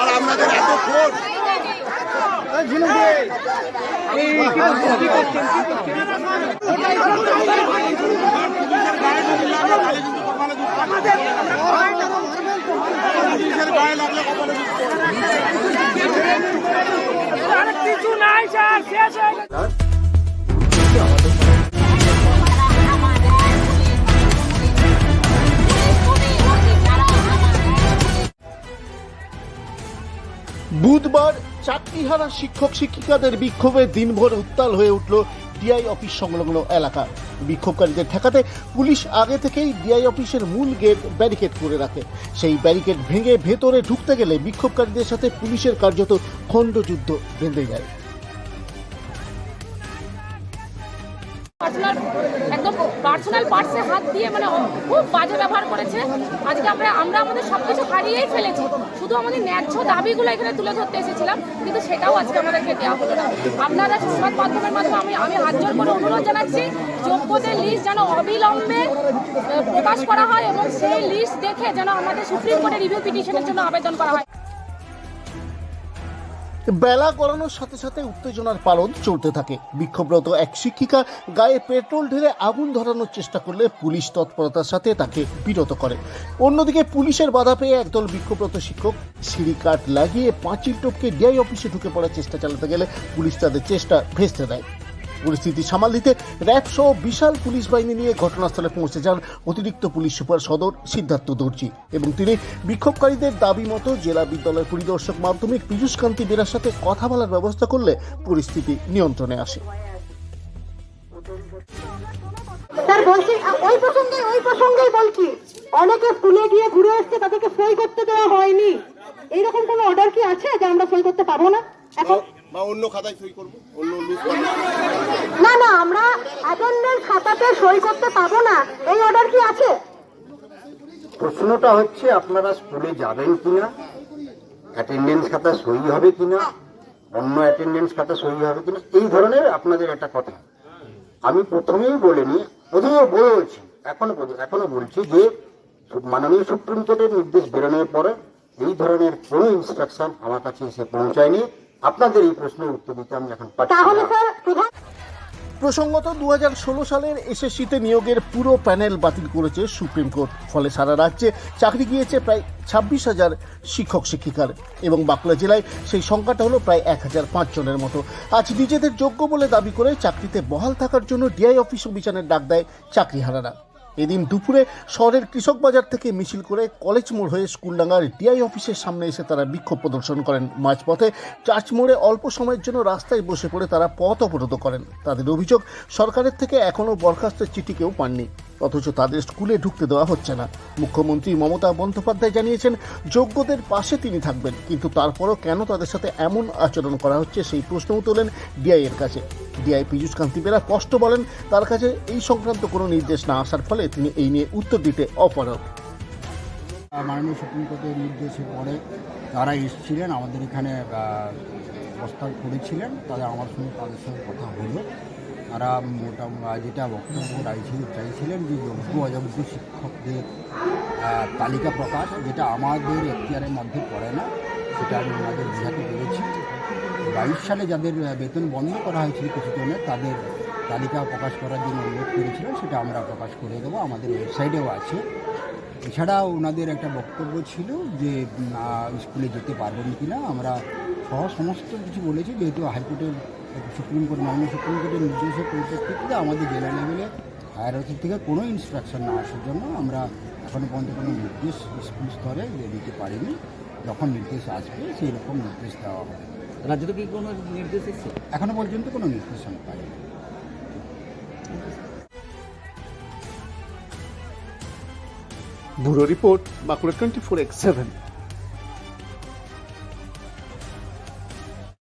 আর আপনাদের এত ফোর্স কিছু নাই স্যার শেষ হয়ে গেছে। বুধবার চাকরিহারা শিক্ষক শিক্ষিকাদের বিক্ষোভে দিনভর উত্তাল হয়ে উঠল ডিআই অফিস সংলগ্ন এলাকা। বিক্ষোভকারীদের ঠেকাতে পুলিশ আগে থেকেই ডিআই অফিসের মূল গেট ব্যারিকেড করে রাখে। সেই ব্যারিকেড ভেঙে ভেতরে ঢুকতে গেলে বিক্ষোভকারীদের সাথে পুলিশের কার্যত খণ্ডযুদ্ধ বেঁধে যায়। পার্সোনাল একদম পার্সোনাল পার্টসে হাত দিয়ে মানে খুব বাজে ব্যবহার করেছে। আজকে আমরা আমরা আমাদের সব কিছু হারিয়েই ফেলেছি। শুধু আমাদের ন্যায্য দাবিগুলো এখানে তুলে ধরতে এসেছিলাম, কিন্তু সেটাও আজকে আমাদেরকে দেওয়া হলো না। আপনারা সংবাদ মাধ্যমের মাধ্যমে আমি আমি হাত জোর করে অনুরোধ জানাচ্ছি, যোগ্যদের লিস্ট যেন অবিলম্বে প্রকাশ করা হয় এবং সেই লিস্ট দেখে যেন আমাদের সুপ্রিম কোর্টে রিভিউ পিটিশনের জন্য আবেদন করা হয়। বেলা গড়ানোর সাথে সাথে উত্তেজনার পালন চলতে থাকে। বিক্ষোভরত এক শিক্ষিকা গায়ে পেট্রোল ঢেলে আগুন ধরানোর চেষ্টা করলে পুলিশ তৎপরতার সাথে তাকে বিরত করে। অন্যদিকে পুলিশের বাধা পেয়ে একদল বিক্ষোভরত শিক্ষক সিঁড়ি কাঠ লাগিয়ে পাঁচিল টপকে ডিআই অফিসে ঢুকে পড়ার চেষ্টা চালাতে গেলে পুলিশ তাদের চেষ্টা ভেস্তে দেয়। পরিস্থিতি সামাল দিতে র্যাব সহ বিশাল পুলিশ বাহিনী নিয়ে ঘটনাস্থলে পৌঁছে যান অতিরিক্ত পুলিশ সুপার সদর সিদ্ধার্থ দর্জি এবং তিনি বিক্ষোভকারীদের দাবি মতো জেলা বিদ্যালয় পরিদর্শক মাধ্যমিক পীযুষ কান্তি বেরার সাথে কথা বলার ব্যবস্থা করলে পরিস্থিতি নিয়ন্ত্রণে আসে। স্যার বলছি ওই প্রসঙ্গে ওই প্রসঙ্গেই বলছি অনেকে স্কুলে গিয়ে ঘুরে এসছে তাদেরকে সই করতে দেওয়া হয়নি। এইরকম কোনো অর্ডার কি আছে যে আমরা সই করতে পারব না? এখন বা অন্য খাতায় সই করব? অন্য লিস্ট না না আমরা অ্যাটেন্ডেন্স খাতাতে সই করতে পাবো না। এই অর্ডার কি আছে? প্রশ্নটা হচ্ছে আপনারা স্কুলে যাবেন কিনা? অ্যাটেন্ডেন্স খাতা সই হবে কিনা? অন্য অ্যাটেন্ডেন্স খাতা সই হবে কিনা? এই ধরনের আপনাদের একটা কথা। আমি প্রথমেই বলিনি প্রথমে বলছি এখনও এখনও বলছি যে মাননীয় সুপ্রিম কোর্টের নির্দেশ বেরোনোর পরে এই ধরনের কোনো ইনস্ট্রাকশন আমার কাছে এসে পৌঁছায়নি। আপনাদের এই প্রশ্নের উত্তর দিতে আমি এখন পাচ্ছি প্রসঙ্গত দু হাজার ষোলো সালের এসএসসিতে নিয়োগের পুরো প্যানেল বাতিল করেছে সুপ্রিম কোর্ট। ফলে সারা রাজ্যে চাকরি গিয়েছে প্রায় ছাব্বিশ হাজার শিক্ষক, শিক্ষিকার এবং বাঁকুড়া জেলায় সেই সংখ্যাটা হলো প্রায় এক হাজার পাঁচ জনের মতো। আজ নিজেদের যোগ্য বলে দাবি করে চাকরিতে বহাল থাকার জন্য ডিআই অফিস অভিযানের ডাক দেয় চাকরি চাকরিহারারা। এদিন দুপুরে শহরের কৃষক বাজার থেকে মিছিল করে কলেজ মোড় হয়ে স্কুলডাঙ্গার ডিআই অফিসের সামনে এসে তারা বিক্ষোভ প্রদর্শন করেন। মাঝপথে চার্চ মোড়ে অল্প সময়ের জন্য রাস্তায় বসে পড়ে তারা পথ অবরোধ করেন। তাদের অভিযোগ, সরকারের থেকে এখনও বরখাস্তের চিঠি কেউ পাননি। অথচ তাদের স্কুলে ঢুকতে দেওয়া হচ্ছে না। মুখ্যমন্ত্রী মমতা বন্দ্যোপাধ্যায় জানিয়েছেন, যোগ্যদের পাশে তিনি থাকবেন, কিন্তু তারপরও কেন তাদের সাথে এমন আচরণ করা হচ্ছে সেই প্রশ্নও তোলেন ডিআই এর কাছে। ডিআই পীযূষ কান্তি বেরা স্পষ্ট বলেন, তার কাছে এই সংক্রান্ত কোনো নির্দেশ না আসার ফলে তিনি এই নিয়ে উত্তর দিতে অপারগ। মাননীয় সুপ্রিম কোর্টের নির্দেশে পরে তারা এসেছিলেন, আমাদের এখানে প্রস্তাব করেছিলেন, তারা আমার সঙ্গে তাদের সঙ্গে কথা হলো। তারা মোটামুটি যেটা বক্তব্য রাইছিল, চাইছিলেন যে যোগ্য অযোগ্য শিক্ষকদের তালিকা প্রকাশ, যেটা আমাদের এখতিয়ারের মধ্যে পড়ে না, সেটা আমি ওনাদের বোঝাতে পেরেছি। বাইশ সালে যাদের বেতন বন্ধ করা হয়েছিল কিছু জনের তাদের তালিকা প্রকাশ করার জন্য অনুরোধ করেছিলেন সেটা আমরা প্রকাশ করে দেবো, আমাদের ওয়েবসাইটেও আছে। এছাড়া ওনাদের একটা বক্তব্য ছিল যে স্কুলে যেতে পারবেন কি না আমরা সহ সমস্ত কিছু বলেছি, যেহেতু হাইকোর্টের সুপ্রিম কোর্ট মাননীয় সুপ্রিম কোর্টের নির্দেশের পরিপ্রেক্ষিতে আমাদের জেলা লেভেলে হায়ার অথরিটি থেকে কোনো ইনস্ট্রাকশন না আসার জন্য আমরা এখনও পর্যন্ত কোনো নির্দেশ স্কুল স্তরে দিতে পারিনি। যখন নির্দেশ আসবে সেই রকম নির্দেশ দেওয়া হবে। রাজ্য থেকে কি কোনো নির্দেশ এসেছে? এখনও পর্যন্ত কোনো নির্দেশ আমি পাইনি। Bureau report Bankura twenty four X seven.